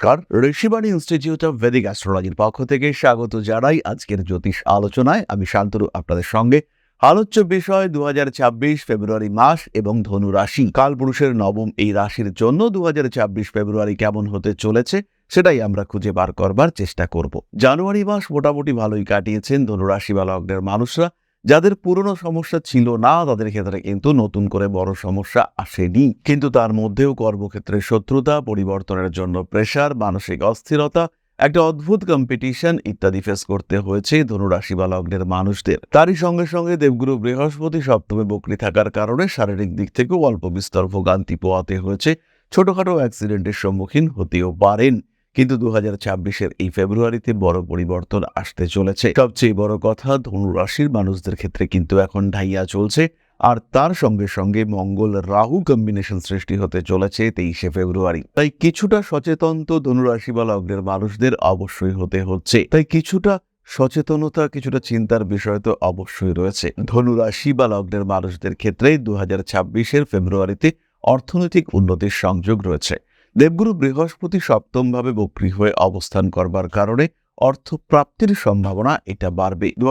নমস্কার। Rishibani institute of Vedic অ্যাস্ট্রোলজির পক্ষ থেকে স্বাগত জানাই আজকের জ্যোতিষ আলোচনায়। আমি শান্তনু, আপনাদের সঙ্গে। আলোচ্য বিষয় দুহাজার ছাব্বিশ ফেব্রুয়ারি মাস এবং ধনু রাশি। কালপুরুষের নবম এই রাশির জন্য দুহাজার ছাব্বিশ ফেব্রুয়ারি কেমন হতে চলেছে সেটাই আমরা খুঁজে বার করবার চেষ্টা করব। জানুয়ারি মাস মোটামুটি ভালোই কাটিয়েছেন ধনুরাশি বা লগ্নের মানুষরা। যাদের পুরনো সমস্যা ছিল না, তাদের ক্ষেত্রে কিন্তু নতুন করে বড় সমস্যা আসেনি। কিন্তু তার মধ্যেও কর্মক্ষেত্রে শত্রুতা, পরিবর্তনের জন্য প্রেশার মানসিক অস্থিরতা, একটা অদ্ভুত কম্পিটিশন ইত্যাদি ফেস করতে হয়েছে ধনুরাশি বা লগ্নের মানুষদের। তারই সঙ্গে সঙ্গে দেবগুরু বৃহস্পতি সপ্তমে বকরি থাকার কারণে শারীরিক দিক থেকেও অল্প বিস্তর ভোগান্তি পোয়াতে হয়েছে। ছোটখাটো অ্যাক্সিডেন্টের সম্মুখীন হতেও পারেন। কিন্তু দু হাজার ছাব্বিশের এই ফেব্রুয়ারিতে বড় পরিবর্তন আসতে চলেছে। সবচেয়ে বড় কথা, ধনুরাশির মানুষদের ক্ষেত্রে কিন্তু এখন ঢাইয়া চলছে। আর তার সঙ্গে সঙ্গে মঙ্গল রাহু কম্বিনেশন সৃষ্টি হতে চলেছে তেইশে ফেব্রুয়ারি। তাই কিছুটা সচেতন তো ধনুরাশি বা লগ্নের মানুষদের অবশ্যই হতে হচ্ছে। তাই কিছুটা সচেতনতা, কিছুটা চিন্তার বিষয় তো অবশ্যই রয়েছে। ধনুরাশি বা লগ্নের মানুষদের ক্ষেত্রে দু হাজার ছাব্বিশের ফেব্রুয়ারিতে অর্থনৈতিক উন্নতির সংযোগ রয়েছে। দেবগুরু বৃহস্পতি সপ্তমভাবে বক্রি হয়ে অবস্থান করবার কারণে অর্থ প্রাপ্তির সম্ভাবনা এটা বাড়বে। দু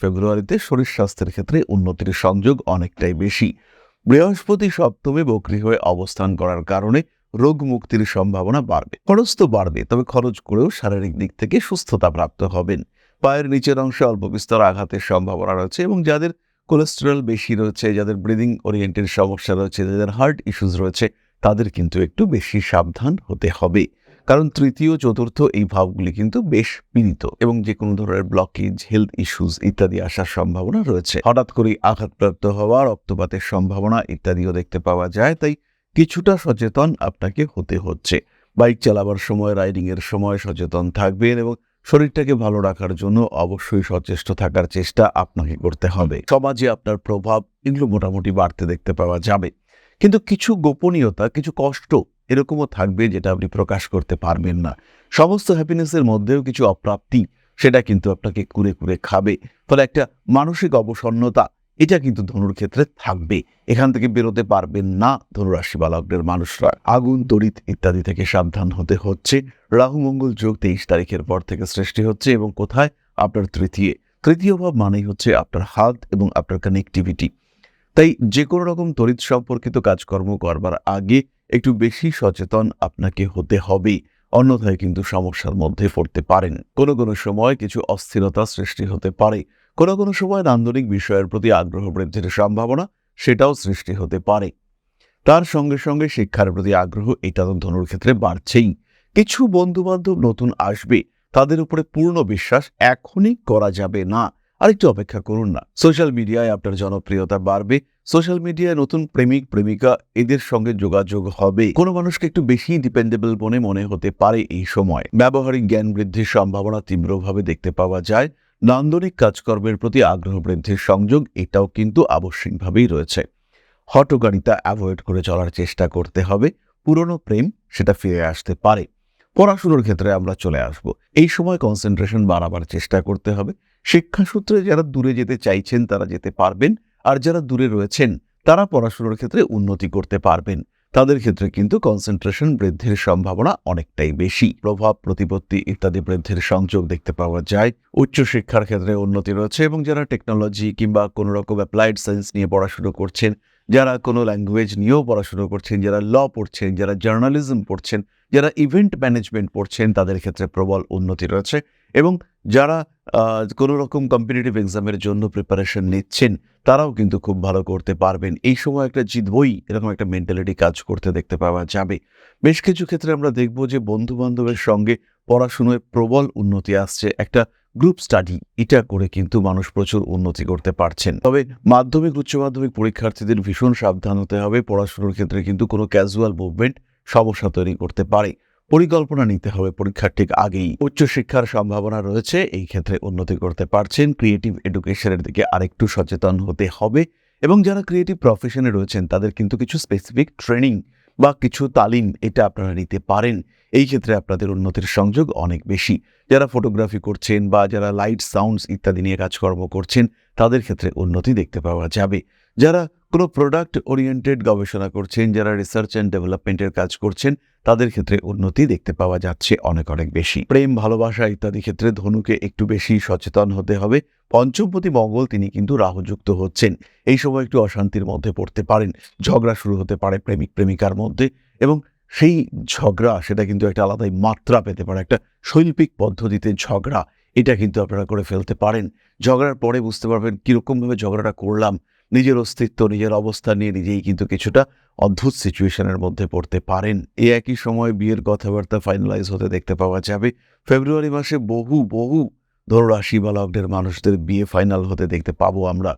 ফেব্রুয়ারিতে শরীর স্বাস্থ্যের ক্ষেত্রে উন্নতির সংযোগ অনেকটাই বেশি। বৃহস্পতি সপ্তমে বক্রি হয়ে অবস্থান করার কারণে রোগ মুক্তির সম্ভাবনা বাড়বে। খরচ তো বাড়বে, তবে খরচ করেও শারীরিক দিক থেকে সুস্থতা প্রাপ্ত হবেন। পায়ের নিচের অংশে অল্প বিস্তর আঘাতের সম্ভাবনা রয়েছে এবং যাদের কোলেস্টেরল বেশি রয়েছে, যাদের ব্রিদিং ওরিয়েন্টেড সমস্যা রয়েছে, যাদের হার্ট ইস্যুস রয়েছে তাদের কিন্তু একটু বেশি সাবধান হতে হবে। কারণ তৃতীয়, চতুর্থ এই ভাবগুলি কিন্তু বেশ পীড়িত এবং যে কোনো ধরনের ব্লকেজ হেলথ ইস্যুস ইত্যাদি আসার সম্ভাবনা রয়েছে। হঠাৎ করেই আঘাতপ্রাপ্ত হওয়া, রক্তপাতের সম্ভাবনা ইত্যাদিও দেখতে পাওয়া যায়, তাই কিছুটা সচেতন আপনাকে হতে হচ্ছে। বাইক চালাবার সময় রাইডিং এর সময় সচেতন থাকবেন এবং শরীরটাকে ভালো রাখার জন্য অবশ্যই সচেষ্ট থাকার চেষ্টা আপনাকে করতে হবে। সমাজে আপনার প্রভাব এগুলো মোটামুটি বাড়তে দেখতে পাওয়া যাবে। কিন্তু কিছু গোপনীয়তা, কিছু কষ্ট এরকমও থাকবে যেটা আপনি প্রকাশ করতে পারবেন না। সমস্ত হ্যাপিনেসের মধ্যেও কিছু অপ্রাপ্তি, সেটা কিন্তু আপনাকে কুরে কুরে খাবে। ফলে একটা মানসিক অবসন্নতা, এটা কিন্তু ধনুর ক্ষেত্রে থাকবে। এখান থেকে বেরোতে পারবেন না ধনুরাশি বা লগ্নের মানুষরা। আগুন, তড়িৎ ইত্যাদি থেকে সাবধান হতে হচ্ছে। রাহু, মঙ্গল যোগ তেইশ তারিখের পর থেকে সৃষ্টি হচ্ছে এবং কোথায়? আপনার তৃতীয়। তৃতীয় ভাব মানেই হচ্ছে আপনার হাত এবং আপনার কানেক্টিভিটি তাই যে কোনো রকম তড়িৎ সম্পর্কিত কাজকর্ম করবার আগে একটু বেশি সচেতন আপনাকে হতে হবে অন্যথায় কিন্তু সমস্যার মধ্যে পড়তে পারেন। কোনো কোনো সময় কিছু অস্থিরতা সৃষ্টি হতে পারে, কোনো কোনো সময় নান্দনিক বিষয়ের প্রতি আগ্রহ বৃদ্ধির সম্ভাবনা সেটাও সৃষ্টি হতে পারে। তার সঙ্গে সঙ্গে শিক্ষার প্রতি আগ্রহ এটা তো ধনুর ক্ষেত্রে বাড়ছেই। কিছু বন্ধু বান্ধব নতুন আসবে, তাদের উপরে পূর্ণ বিশ্বাস এখনই করা যাবে না। আরেকটু অপেক্ষা করুন না। সোশ্যাল মিডিয়ায় আপনার জনপ্রিয়তা বাড়বে। সোশ্যাল মিডিয়ায় নতুন প্রেমিক, প্রেমিকা, এদের সঙ্গে যোগাযোগ হবে। কোনো মানুষকে একটু বেশি ডিপেন্ডেবল বলে মনে হতে পারে এই সময়। ব্যবহারিক জ্ঞান বৃদ্ধির সম্ভাবনা তীব্রভাবে দেখতে পাওয়া যায়। নান্দনিক কাজকর্মের প্রতি আগ্রহ বৃদ্ধির সংযোগ এটাও কিন্তু আবশ্যিকভাবেই রয়েছে। হটকারিতা অ্যাভয়েড করে চলার চেষ্টা করতে হবে। পুরনো প্রেম সেটা ফিরে আসতে পারে। পড়াশুনোর ক্ষেত্রে আমরা চলে আসব। এই সময় কনসেন্ট্রেশন বাড়াবার চেষ্টা করতে হবে। শিক্ষাসূত্রে যারা দূরে যেতে চাইছেন তারা যেতে পারবেন, আর যারা দূরে রয়েছেন তারা পড়াশোনার ক্ষেত্রে উন্নতি করতে পারবেন। তাদের ক্ষেত্রে কিন্তু কনসেন্ট্রেশন বৃদ্ধির সম্ভাবনা অনেকটাই বেশি। প্রভাব, প্রতিপত্তি ইত্যাদি বৃদ্ধির সংযোগ দেখতে পাওয়া যায়। উচ্চশিক্ষার ক্ষেত্রে উন্নতি রয়েছে এবং যারা টেকনোলজি কিংবা কোনো রকম অ্যাপ্লাইড সায়েন্স নিয়ে পড়াশুনো করছেন, যারা কোনো ল্যাঙ্গুয়েজ নিয়েও পড়াশুনো করছেন, যারা ল পড়ছেন, যারা জার্নালিজম পড়ছেন যারা ইভেন্ট ম্যানেজমেন্ট পড়ছেন তাদের ক্ষেত্রে প্রবল উন্নতি রয়েছে এবং যারা কোনো রকম কম্পিটিটিভ এক্সামের জন্য প্রিপারেশন নিচ্ছেন, তারাও কিন্তু খুব ভালো করতে পারবেন। এই সময় একটা জিতবই, এরকম একটা মেন্টালিটি কাজ করতে দেখতে পাওয়া যাবে। বেশ কিছু ক্ষেত্রে আমরা দেখব যে বন্ধু বান্ধবের সঙ্গে পড়াশুনোয় প্রবল উন্নতি আসছে। একটা গ্রুপ স্টাডি এটা করে কিন্তু মানুষ প্রচুর উন্নতি করতে পারছেন। তবে মাধ্যমিক, উচ্চ মাধ্যমিক পরীক্ষার্থীদের ভীষণ সাবধান হতে হবে। পড়াশুনোর ক্ষেত্রে কিন্তু কোনো ক্যাজুয়াল মুভমেন্ট সমস্যা তৈরি করতে পারে। পরিকল্পনা নিতে হবে, পরীক্ষার ঠিক আগেই। উচ্চশিক্ষার সম্ভাবনা রয়েছে, এই ক্ষেত্রে উন্নতি করতে পারছেন। ক্রিয়েটিভ এডুকেশনের দিকে আরেকটু সচেতন হতে হবে এবং যারা ক্রিয়েটিভ প্রফেশনে রয়েছেন, তাদের কিন্তু কিছু স্পেসিফিক ট্রেনিং বা কিছু তালিম এটা আপনারা নিতে পারেন। এই ক্ষেত্রে আপনাদের উন্নতির সংযোগ অনেক বেশি। যারা ফটোগ্রাফি করছেন বা যারা লাইট সাউন্ডস ইত্যাদি নিয়ে কাজকর্ম করছেন, তাদের ক্ষেত্রে উন্নতি দেখতে পাওয়া যাবে। যারা কোনো প্রোডাক্ট ওরিয়েন্টেড গবেষণা করছেন, যারা রিসার্চ অ্যান্ড ডেভেলপমেন্টের কাজ করছেন, তাদের ক্ষেত্রে উন্নতি দেখতে পাওয়া যাচ্ছে অনেক অনেক বেশি। প্রেম, ভালোবাসা ইত্যাদি ক্ষেত্রে ধনুকে একটু বেশি সচেতন হতে হবে। পঞ্চমপতি মঙ্গল, তিনি কিন্তু রাহুযুক্ত হচ্ছেন। এই সময় একটু অশান্তির মধ্যে পড়তে পারেন। ঝগড়া শুরু হতে পারে প্রেমিক, প্রেমিকার মধ্যে এবং সেই ঝগড়া, সেটা কিন্তু একটা আলাদাই মাত্রা পেতে পারে। একটা শৈল্পিক পদ্ধতিতে ঝগড়া, এটা কিন্তু আপনারা করে ফেলতে পারেন। ঝগড়ার পরে বুঝতে পারবেন কীরকমভাবে ঝগড়াটা করলাম। নিজের অস্তিত্ব, নিজের অবস্থা নিয়ে নিজেই কিন্তু কিছুটা অদ্ভুত সিচুয়েশনের মধ্যে পড়তে পারেন। এ একই সময় বিয়ের কথাবার্তা ফাইনালাইজ হতে দেখতে পাওয়া যাবে। ফেব্রুয়ারি মাসে বহু বহু ধনুরাশি বা লগ্নের মানুষদের বিয়ে ফাইনাল হতে দেখতে পাবো আমরা।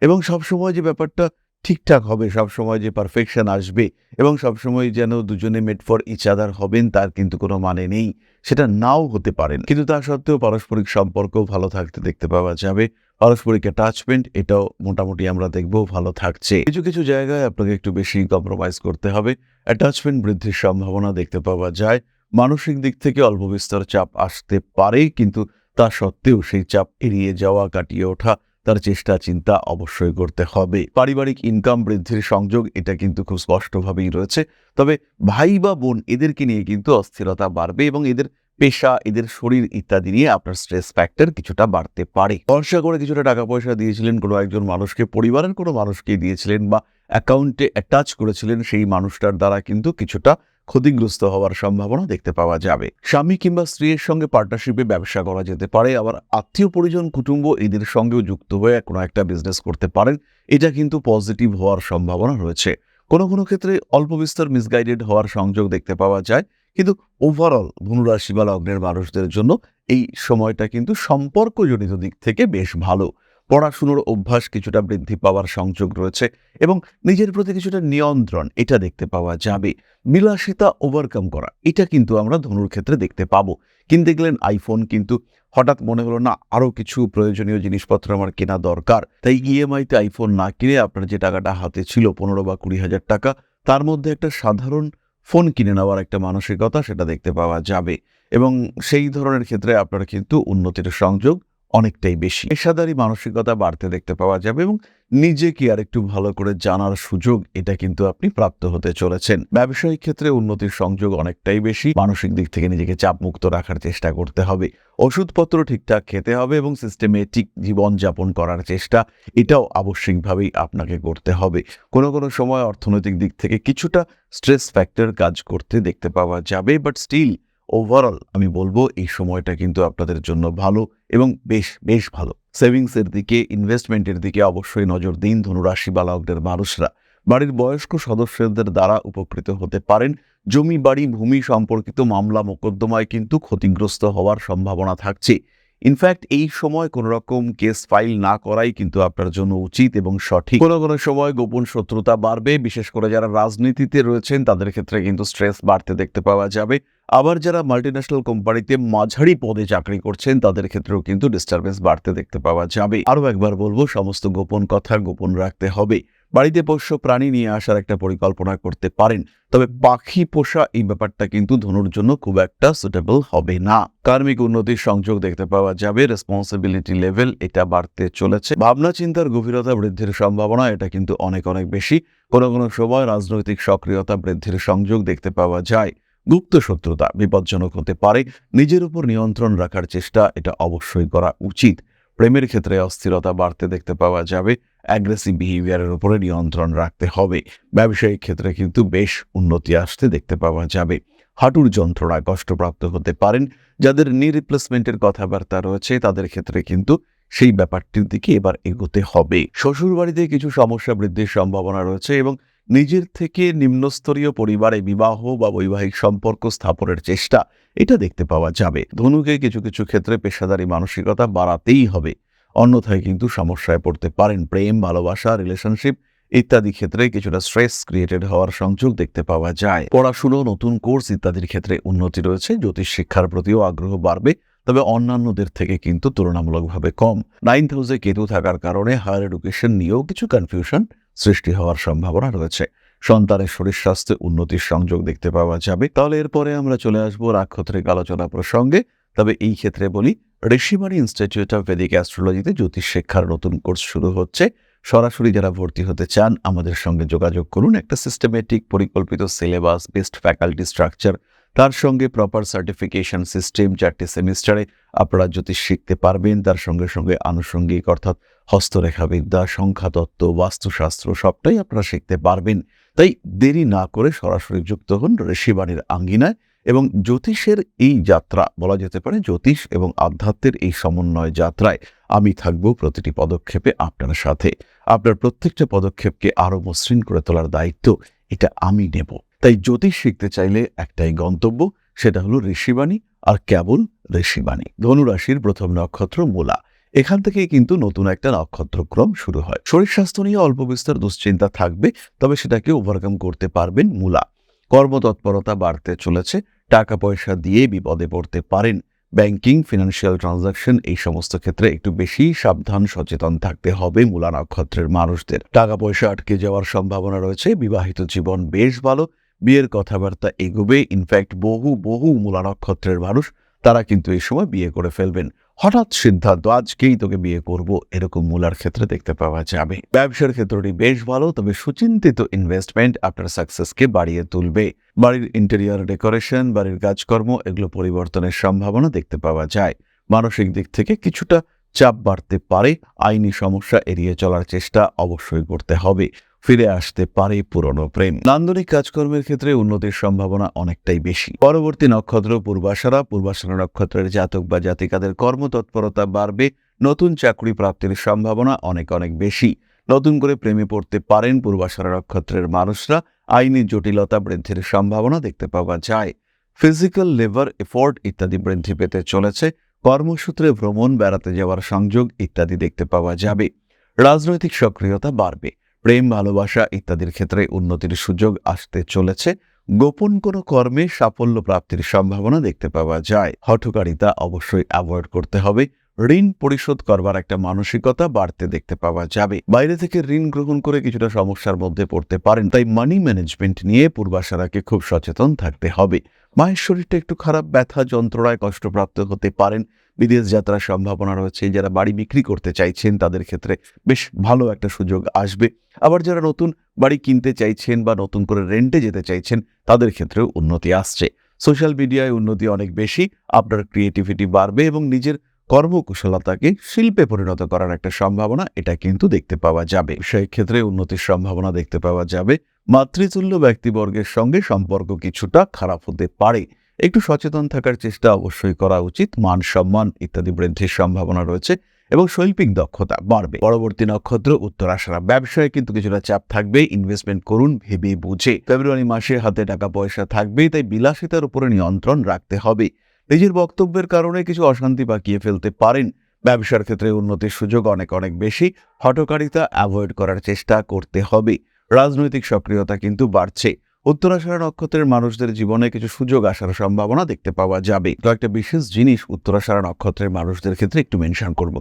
এবং সবসময় যে ব্যাপারটা ঠিকঠাক হবে, সবসময় যে পারফেকশন আসবে এবং সবসময় যেন দুজনে মেড ফর ইচ আদার হবেন, তার কিন্তু কোনো মানে নেই। সেটা নাও হতে পারেন কিন্তু তা সত্ত্বেও পারস্পরিক সম্পর্ক ভালো থাকতে দেখতে পাওয়া যাবে। পারস্পরিক অ্যাটাচমেন্ট এটাও মোটামুটি আমরা দেখব, ভালো থাকছে। কিছু কিছু জায়গায় আপনাকে একটু বেশি কম্প্রোমাইজ করতে হবে। অ্যাটাচমেন্ট বৃদ্ধির সম্ভাবনা দেখতে পাওয়া যায়। মানসিক দিক থেকে অল্প বিস্তর চাপ আসতে পারে, কিন্তু তা সত্ত্বেও সেই চাপ এড়িয়ে যাওয়া, কাটিয়ে ওঠা, তার চেষ্টা, চিন্তা অবশ্যই করতে হবে। পারিবারিক ইনকাম বৃদ্ধির সংযোগ, এটা কিন্তু খুব স্পষ্টভাবেই রয়েছে। তবে ভাই বা বোন, এদেরকে নিয়ে কিন্তু অস্থিরতা বাড়বে এবং এদের পেশা, এদের শরীর ইত্যাদি নিয়ে আপনার স্ট্রেস ফ্যাক্টর কিছুটা বাড়তে পারে। ভরসা করে কিছুটা টাকা পয়সা দিয়েছিলেন, কোনো একজন মানুষকে, পরিবারের কোনো মানুষকে দিয়েছিলেন বা অ্যাকাউন্টে অ্যাটাচ করেছিলেন, সেই মানুষটার দ্বারা কিন্তু কিছুটা ক্ষতিগ্রস্ত হওয়ার সম্ভাবনা দেখতে পাওয়া যাবে। স্বামী কিংবা স্ত্রীর সঙ্গে পার্টনারশিপে ব্যবসা করা যেতে পারে, আবার আত্মীয় পরিজন, কুটুম্ব এদের সঙ্গেও যুক্ত হয়ে কোনো একটা বিজনেস করতে পারেন, এটা কিন্তু পজিটিভ হওয়ার সম্ভাবনা রয়েছে। কোনো কোনো ক্ষেত্রে অল্প বিস্তর মিসগাইডেড হওয়ার সংযোগ দেখতে পাওয়া যায় কিন্তু ওভারঅল ধনুরাশি বা লগ্নের মানুষদের জন্য এই সময়টা কিন্তু সম্পর্কজনিত দিক থেকে বেশ ভালো। পড়াশুনোর অভ্যাস কিছুটা বৃদ্ধি পাওয়ার সংযোগ রয়েছে এবং নিজের প্রতি কিছুটা নিয়ন্ত্রণ এটা দেখতে পাওয়া যাবে। বিলাসিতা ওভারকাম করা, এটা কিন্তু আমরা ধনুর ক্ষেত্রে দেখতে পাবো। কিনতে গেলেন আইফোন কিন্তু হঠাৎ মনে হলো, না আরও কিছু প্রয়োজনীয় জিনিসপত্র আমার কেনা দরকার। তাই ইএমআইতে আইফোন না কিনে আপনার যে টাকাটা হাতে ছিল, পনেরো বা কুড়ি হাজার টাকা, তার মধ্যে একটা সাধারণ ফোন কিনে নেওয়ার একটা মানসিকতা সেটা দেখতে পাওয়া যাবে। এবং সেই ধরনের ক্ষেত্রে আপনারা কিন্তু উন্নতির সংযোগ অনেকটাই বেশি। পেশাদারি মানসিকতা বাড়তে দেখতে পাওয়া যাবে এবং নিজেকে আর একটু ভালো করে জানার সুযোগ এটা কিন্তু আপনি প্রাপ্ত হতে চলেছেন। ব্যবসায়িক ক্ষেত্রে উন্নতির সংযোগ অনেকটাই বেশি। মানসিক দিক থেকে নিজেকে চাপমুক্ত রাখার চেষ্টা করতে হবে। ওষুধপত্র ঠিকঠাক খেতে হবে এবং সিস্টেমেটিক জীবনযাপন করার চেষ্টা, এটাও আবশ্যিকভাবেই আপনাকে করতে হবে। কোনো কোনো সময় অর্থনৈতিক দিক থেকে কিছুটা স্ট্রেস ফ্যাক্টর কাজ করতে দেখতে পাওয়া যাবে বাট স্টিল ওভারঅল আমি বলব এই সময়টা কিন্তু আপনাদের জন্য ভালো এবং বেশ বেশ ভালো। সেভিংসের দিকে ইনভেস্টমেন্টের দিকে অবশ্যই নজর দিন ধনুরাশি বা লগ্নের মানুষরা। বাড়ির বয়স্ক সদস্যদের দ্বারা উপকৃত হতে পারেন। জমি, বাড়ি, ভূমি সম্পর্কিত মামলা, মোকদ্দমায় কিন্তু ক্ষতিগ্রস্ত হওয়ার সম্ভাবনা থাকছে। ইনফ্যাক্ট এই সময় কোনো রকম কেস ফাইল না করাই কিন্তু আপনার জন্য উচিত এবং সঠিক। কোনো কোনো সময় গোপন শত্রুতা বাড়বে, বিশেষ করে যারা রাজনীতিতে রয়েছেন, তাদের ক্ষেত্রে কিন্তু স্ট্রেস বাড়তে দেখতে পাওয়া যাবে। আবার যারা মাল্টিন্যাশনাল কোম্পানিতে মাঝারি পদে চাকরি করছেন, তাদের ক্ষেত্রেও কিন্তু ডিস্টারবেন্স বাড়তে দেখতে পাওয়া যাবে। আরও একবার বলব, সমস্ত গোপন কথা গোপন রাখতে হবে। বাড়িতে পোষ্য প্রাণী নিয়ে আসার একটা পরিকল্পনা করতে পারেন। তবে পাখি পোষা এই ব্যাপারটা কিন্তু ধনুর জন্য খুব একটা সুটেবল হবে না। কার্মিক উন্নতির সংযোগ দেখতে পাওয়া যাবে। রেসপন্সিবিলিটি লেভেল এটা বাড়তে চলেছে। ভাবনা চিন্তার গভীরতা বৃদ্ধির সম্ভাবনা এটা কিন্তু অনেক অনেক বেশি। কোনো কোনো সময় রাজনৈতিক সক্রিয়তা বৃদ্ধির সংযোগ দেখতে পাওয়া যায়। গুপ্ত শত্রুতা বিপজ্জনক হতে পারে। নিজের উপর নিয়ন্ত্রণ রাখার চেষ্টা এটা অবশ্যই করা উচিত। প্রেমের ক্ষেত্রে অস্থিরতা বাড়তে দেখতে পাওয়া যাবে। অ্যাগ্রেসিভ বিহেভিয়ারের উপরে নিয়ন্ত্রণ রাখতে হবে। ব্যবসায়িক ক্ষেত্রে কিন্তু বেশ উন্নতি আসতে দেখতে পাওয়া যাবে। হাঁটুর যন্ত্রণা কষ্টপ্রাপ্ত হতে পারেন। যাদের নি রিপ্লেসমেন্টের কথাবার্তা রয়েছে, তাদের ক্ষেত্রে কিন্তু সেই ব্যাপারটির দিকে এবার এগোতে হবে। শ্বশুর বাড়িতে কিছু সমস্যা বৃদ্ধির সম্ভাবনা রয়েছে এবং নিজের থেকে নিম্নস্তরীয় পরিবারে বিবাহ বা বৈবাহিক সম্পর্ক স্থাপনের চেষ্টা, এটা দেখতে পাওয়া যাবে। ধনুকে কিছু কিছু ক্ষেত্রে পেশাদারী মানসিকতা বাড়াতেই হবে। অন্যথায় কিন্তু সমস্যায় পড়তে পারেন। প্রেম, ভালোবাসা রিলেশনশিপ ইত্যাদি ক্ষেত্রে কিছুটা স্ট্রেস ক্রিয়েটেড হওয়ার সংযোগ দেখতে পাওয়া যায়। পড়াশুনো, নতুন কোর্স ইত্যাদির ক্ষেত্রে উন্নতি রয়েছে। জ্যোতিষ শিক্ষার প্রতিও আগ্রহ বাড়বে, তবে অন্যান্যদের থেকে কিন্তু তুলনামূলকভাবে কম। নাইন্থ হাউসে কেতু থাকার কারণে হায়ার এডুকেশন নিয়েও কিছু কনফিউশন সৃষ্টি হওয়ার সম্ভাবনা রয়েছে। সন্তানের শরীর স্বাস্থ্যে উন্নতির সংযোগ দেখতে পাওয়া যাবে। তাহলে এরপরে আমরা চলে আসব রাক্ষত্রিক আলোচনা প্রসঙ্গে। তবে এই ক্ষেত্রে বলি ঋষিবাণী ইনস্টিটিউট অফ ভেদিক অ্যাস্ট্রোলজিতে জ্যোতিষ শিক্ষার নতুন কোর্স শুরু হচ্ছে। সরাসরি যারা ভর্তি হতে চান, আমাদের সঙ্গে যোগাযোগ করুন। একটা সিস্টেমেটিক পরিকল্পিত সিলেবাস বেস্ট ফ্যাকাল্টি স্ট্রাকচার তার সঙ্গে প্রপার সার্টিফিকেশন সিস্টেম চারটি সেমিস্টারে আপনারা জ্যোতিষ শিখতে পারবেন, তার সঙ্গে সঙ্গে আনুষঙ্গিক অর্থাৎ হস্তরেখাবিদ্যা, সংখ্যাতত্ত্ব, বাস্তুশাস্ত্র সবটাই আপনারা শিখতে পারবেন। তাই দেরি না করে সরাসরি যুক্ত হন ঋষিবাণীর আঙ্গিনায় এবং জ্যোতিষের এই যাত্রা, বলা যেতে পারে জ্যোতিষ এবং আধ্যাত্মের এই সমন্বয় যাত্রায় আমি থাকব প্রতিটি পদক্ষেপে আপনার সাথে। আপনার প্রত্যেকটা পদক্ষেপকে আরও মসৃণ করে তোলার দায়িত্ব এটা আমি নেব। তাই জ্যোতিষ শিখতে চাইলে একটাই গন্তব্য, সেটা হলো ঋষিবাণী আর কেবল ঋষিবাণী। ধনুরাশির প্রথম নক্ষত্র মূলা। এখান থেকেই কিন্তু নতুন একটা নক্ষত্রক্রম শুরু হয়। শরীর স্বাস্থ্য নিয়ে অল্প বিস্তর দুশ্চিন্তা থাকবে, তবে সেটাকে ওভারকাম করতে পারবেন মূলা। কর্মতৎপরতা বাড়তে চলেছে টাকা পয়সা দিয়ে বিপদে পড়তে পারেন। ব্যাংকিং ফিনান্সিয়াল ট্রানজাকশন এই সমস্ত ক্ষেত্রে একটু বেশি সাবধান, সচেতন থাকতে হবে মূলা নক্ষত্রের মানুষদের। টাকা পয়সা আটকে যাওয়ার সম্ভাবনা রয়েছে, বিবাহিত জীবন বেশ ভালো বিয়ের কথাবার্তা এগোবে। ইনফ্যাক্ট বহু বহু মূলা নক্ষত্রের মানুষ, তারা কিন্তু এই সময় বিয়ে করে ফেলবেন। হঠাৎ সিদ্ধান্ত, আজকেই তোকে বিয়ে করব, এরকম মূলার ক্ষেত্রে দেখতে পাওয়া যাবে। ব্যবসার ক্ষেত্রটি বেশ ভালো, তবে সুচিন্তিত ইনভেস্টমেন্ট আপনার সাকসেসকে বাড়িয়ে তুলবে। বাড়ির ইন্টেরিয়র ডেকোরেশন বাড়ির কাজকর্ম, এগুলো পরিবর্তনের সম্ভাবনা দেখতে পাওয়া যায়। মানসিক দিক থেকে কিছুটা চাপ বাড়তে পারে। আইনি সমস্যা এড়িয়ে চলার চেষ্টা অবশ্যই করতে হবে। ফিরে আসতে পারে পুরনো প্রেম। নান্দনিক কাজকর্মের ক্ষেত্রে উন্নতির সম্ভাবনা অনেকটাই বেশি। পরবর্তী নক্ষত্র, পূর্বাশারা। পূর্বাশারা নক্ষত্রের জাতক বা জাতিকাদের কর্মতৎপরতা বাড়বে। নতুন চাকরি প্রাপ্তির সম্ভাবনা অনেক অনেক বেশি। নতুন করে প্রেমে পড়তে পারেন পূর্বাশারা নক্ষত্রের মানুষরা। আইনি জটিলতা বৃদ্ধির সম্ভাবনা দেখতে পাওয়া যায়। ফিজিক্যাল লেবার এফোর্ট ইত্যাদি বৃদ্ধি পেতে চলেছে। কর্মসূত্রে ভ্রমণ, বেড়াতে যাওয়ার সংযোগ ইত্যাদি দেখতে পাওয়া যাবে। রাজনৈতিক সক্রিয়তা বাড়বে। প্রেম, ভালোবাসা ইত্যাদির ক্ষেত্রে উন্নতির সুযোগ আসতে চলেছে। গোপন কোনো কর্মে সাফল্য প্রাপ্তির সম্ভাবনা দেখতে পাওয়া যায়। হঠকারিতা অবশ্যই অ্যাভয়েড করতে হবে। ঋণ পরিশোধ করবার একটা মানসিকতা বাড়তে দেখতে পাওয়া যাবে। বাইরে থেকে ঋণ গ্রহণ করে কিছুটা সমস্যার মধ্যে পড়তে পারেন, তাই মানি ম্যানেজমেন্ট নিয়ে পূর্বাশারাকে খুব সচেতন থাকতে হবে। মায়ের শরীরটা একটু খারাপ, ব্যথা, যন্ত্রণায় কষ্টপ্রাপ্ত হতে পারেন। বিদেশ যাত্রার সম্ভাবনা রয়েছে। যারা বাড়ি বিক্রি করতে চাইছেন, তাদের ক্ষেত্রে বেশ ভালো একটা সুযোগ আসবে। আবার যারা নতুন বাড়ি কিনতে চাইছেন বা নতুন করে রেন্টে যেতে চাইছেন, তাদের ক্ষেত্রেও উন্নতি আসছে। সোশ্যাল মিডিয়ায় উন্নতি অনেক বেশি। আপনার ক্রিয়েটিভিটি বাড়বে এবং নিজের কর্মকুশলতাকে শিল্পে পরিণত করার একটা সম্ভাবনা এটা কিন্তু দেখতে পাওয়া যাবে। সেই ক্ষেত্রে উন্নতির সম্ভাবনা দেখতে পাওয়া যাবে। মাতৃতুল্য ব্যক্তিবর্গের সঙ্গে সম্পর্ক কিছুটা খারাপ হতে পারে। একটু সচেতন থাকার চেষ্টা অবশ্যই করা উচিত। মান সম্মান ইত্যাদি বৃদ্ধির সম্ভাবনা রয়েছে এবং শৈল্পিক দক্ষতা বাড়বে। পরবর্তী নক্ষত্র, উত্তর উত্তরাশারা ব্যবসায় কিন্তু কিছুটা চাপ থাকবে। ইনভেস্টমেন্ট করুন, ভেবে বুঝে। ফেব্রুয়ারি মাসে হাতে টাকা পয়সা থাকবে, তাই বিলাসিতার উপরে নিয়ন্ত্রণ রাখতে হবে। নিজের বক্তব্যের কারণে কিছু অশান্তি পাকিয়ে ফেলতে পারেন। ব্যবসার ক্ষেত্রে উন্নতির সুযোগ অনেক অনেক বেশি। হটকারিতা অ্যাভয়েড করার চেষ্টা করতে হবে। রাজনৈতিক সক্রিয়তা কিন্তু বাড়ছে। উত্তরাষাঢ়া নক্ষত্রের মানুষদের জীবনে কিছু সুযোগ আসার সম্ভাবনা দেখতে পাওয়া যাবে। কয়েকটা বিশেষ জিনিস উত্তরাষাঢ়া নক্ষত্রের মানুষদের ক্ষেত্রে একটু মেনশন করব।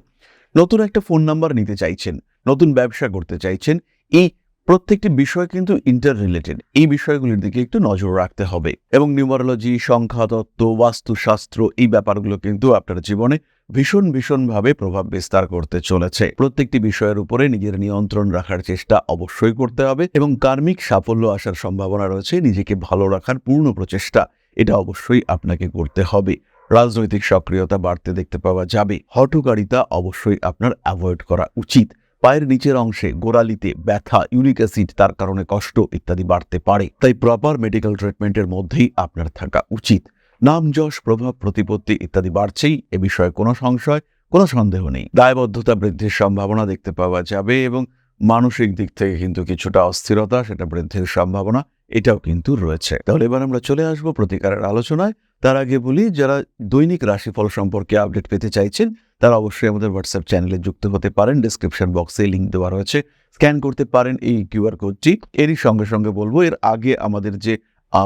নতুন একটা ফোন নাম্বার নিতে চাইছেন, নতুন ব্যবসা করতে চাইছেন, এই প্রত্যেকটি বিষয় কিন্তু ইন্টার রিলেটেড এই বিষয়গুলির দিকে একটু নজর রাখতে হবে। এবং নিউমারোলজি সংখ্যাতত্ত্ব, বাস্তুশাস্ত্র এই ব্যাপারগুলো কিন্তু আপনার জীবনে ভীষণ ভীষণভাবে প্রভাব বিস্তার করতে চলেছে। প্রত্যেকটি বিষয়ের উপরে নিজের নিয়ন্ত্রণ রাখার চেষ্টা অবশ্যই করতে হবে এবং কার্মিক সাফল্য আসার সম্ভাবনা রয়েছে, নিজেকে ভালো রাখার পূর্ণ প্রচেষ্টা এটা অবশ্যই আপনাকে করতে হবে। রাজনৈতিক সক্রিয়তা বাড়তে দেখতে পাওয়া যাবে। হটকারিতা অবশ্যই আপনার অ্যাভয়েড করা উচিত। পায়ের নিচের অংশে গোড়ালিতে ব্যথা, ইউরিক অ্যাসিড, তার কারণে কষ্ট ইত্যাদি বাড়তে পারে। তাই প্রপার মেডিকেল ট্রিটমেন্টের মধ্যেই আপনার থাকা উচিত। নাম, যশ, প্রভাব, প্রতিপত্তি ইত্যাদি বাড়ছেই, এ বিষয়ে কোনো সংশয়, কোনো সন্দেহ নেই। দায়বদ্ধতা বৃদ্ধির সম্ভাবনা দেখতে পাওয়া যাবে এবং মানসিক দিক থেকে কিন্তু কিছুটা অস্থিরতা, সেটা বৃদ্ধির সম্ভাবনা, এটাও কিন্তু রয়েছে। তাহলে এবার আমরা চলে আসব প্রতিকারের আলোচনায়। তার আগে বলি, যারা দৈনিক রাশিফল সম্পর্কে আপডেট পেতে চাইছেন তারা অবশ্যই আমাদের হোয়াটসঅ্যাপ চ্যানেলে যুক্ত হতে পারেন। ডিসক্রিপশন বক্সে লিঙ্ক দেওয়া রয়েছে। স্ক্যান করতে পারেন এই কিউআর কোডটি এরই সঙ্গে সঙ্গে বলব, এর আগে আমাদের যে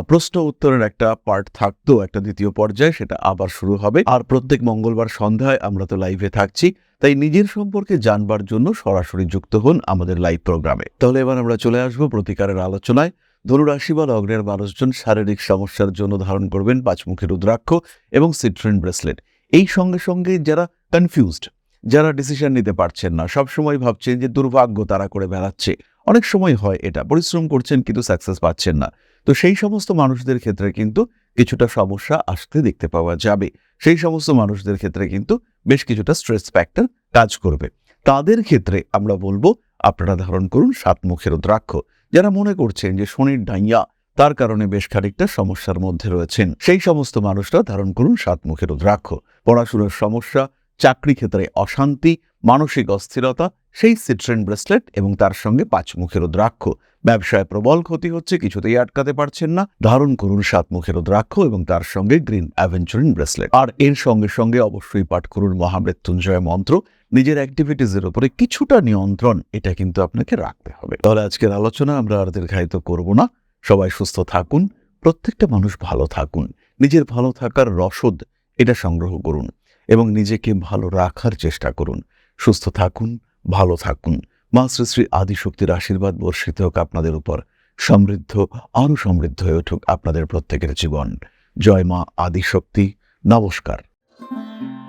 প্রশ্ন উত্তরের একটা পার্ট থাকতো, একটা দ্বিতীয় পর্যায়ে, সেটা আবার শুরু হবে। আর প্রত্যেক মঙ্গলবার সন্ধ্যায় আমরা তো লাইভে থাকছি। তাই নিজের সম্পর্কে জানবার জন্য সরাসরি যুক্ত হন আমাদের লাইভ প্রোগ্রামে তাহলে এবার আমরা চলে আসব প্রতিকারের আলোচনায়। ধনুরাশি বা লগ্নের মানুষজন শারীরিক সমস্যার জন্য ধারণ করবেন পাঁচমুখী রুদ্রাক্ষ এবং সিট্রিন ব্রেসলেট এই সঙ্গে সঙ্গে যারা কনফিউজড যারা ডিসিশন নিতে পারছেন না সবসময় ভাবছেন যে দুর্ভাগ্য তারা করে বেড়াচ্ছে। অনেক সময় হয় এটা, পরিশ্রম করছেন কিন্তু সাকসেস পাচ্ছেন না। তো সেই সমস্ত মানুষদের ক্ষেত্রে কিন্তু কিছুটা সমস্যা আসতে দেখতে পাওয়া যাবে। সেই সমস্ত মানুষদের ক্ষেত্রে কিন্তু বেশ কিছুটা স্ট্রেস ফ্যাক্টর কাজ করবে। তাদের ক্ষেত্রে আমরা বলব, আপনারা ধারণ করুন সাত মুখের দ্রাক্ষ যারা মনে করছেন যে শনির ডাইয়া তার কারণে বেশ খানিকটা সমস্যার মধ্যে রয়েছেন। সেই সমস্ত মানুষরা ধারণ করুন সাত মুখের রুদ্রাক্ষ। পড়াশুনোর সমস্যা, চাকরি ক্ষেত্রে অশান্তি, মানসিক অস্থিরতা, সেই সিট্রেন ব্রেসলেট এবং তার সঙ্গে পাঁচ মুখের রুদ্রাক্ষ। ব্যবসায় প্রবল ক্ষতি হচ্ছে, কিছুতেই আটকাতে পারছেন না। ধারণ করুন সাত মুখের রুদ্রাক্ষ এবং তার সঙ্গে গ্রিন অ্যাভেঞ্চুরিন ব্রেসলেট। আর এর সঙ্গে সঙ্গে অবশ্যই পাঠ করুন মহামৃত্যুঞ্জয় মন্ত্র। নিজের অ্যাক্টিভিটিসের উপরে কিছুটা নিয়ন্ত্রণ, এটা কিন্তু আপনাকে রাখতে হবে। তাহলে আজকের আলোচনা আমরা আর দীর্ঘায়িত করব না। সবাই সুস্থ থাকুন, প্রত্যেকটা মানুষ ভালো থাকুন। নিজের ভালো থাকার রসদ এটা সংগ্রহ করুন এবং নিজেকে ভালো রাখার চেষ্টা করুন। সুস্থ থাকুন, ভালো থাকুন। মা শ্রী শ্রী আদিশক্তির আশীর্বাদ বর্ষিত হোক আপনাদের উপর, সমৃদ্ধ, আরও সমৃদ্ধ হয়ে উঠুক আপনাদের প্রত্যেকের জীবন। জয় মা আদিশক্তি, নমস্কার।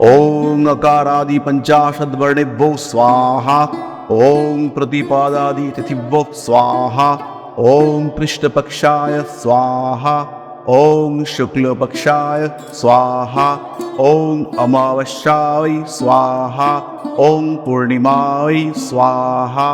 ওং আকারাদি পঞ্চাশদ বর্ণেভ্যো স্বাহা, ওম প্রতিপাদাদি তিথিভ্যো স্বাহা ओं कृष्णपक्षाय स्वाहा ओं शुक्लपक्षाय स्वाहा ओं अमावस्याय स्वाहा ओं पूर्णिमाय स्वाहा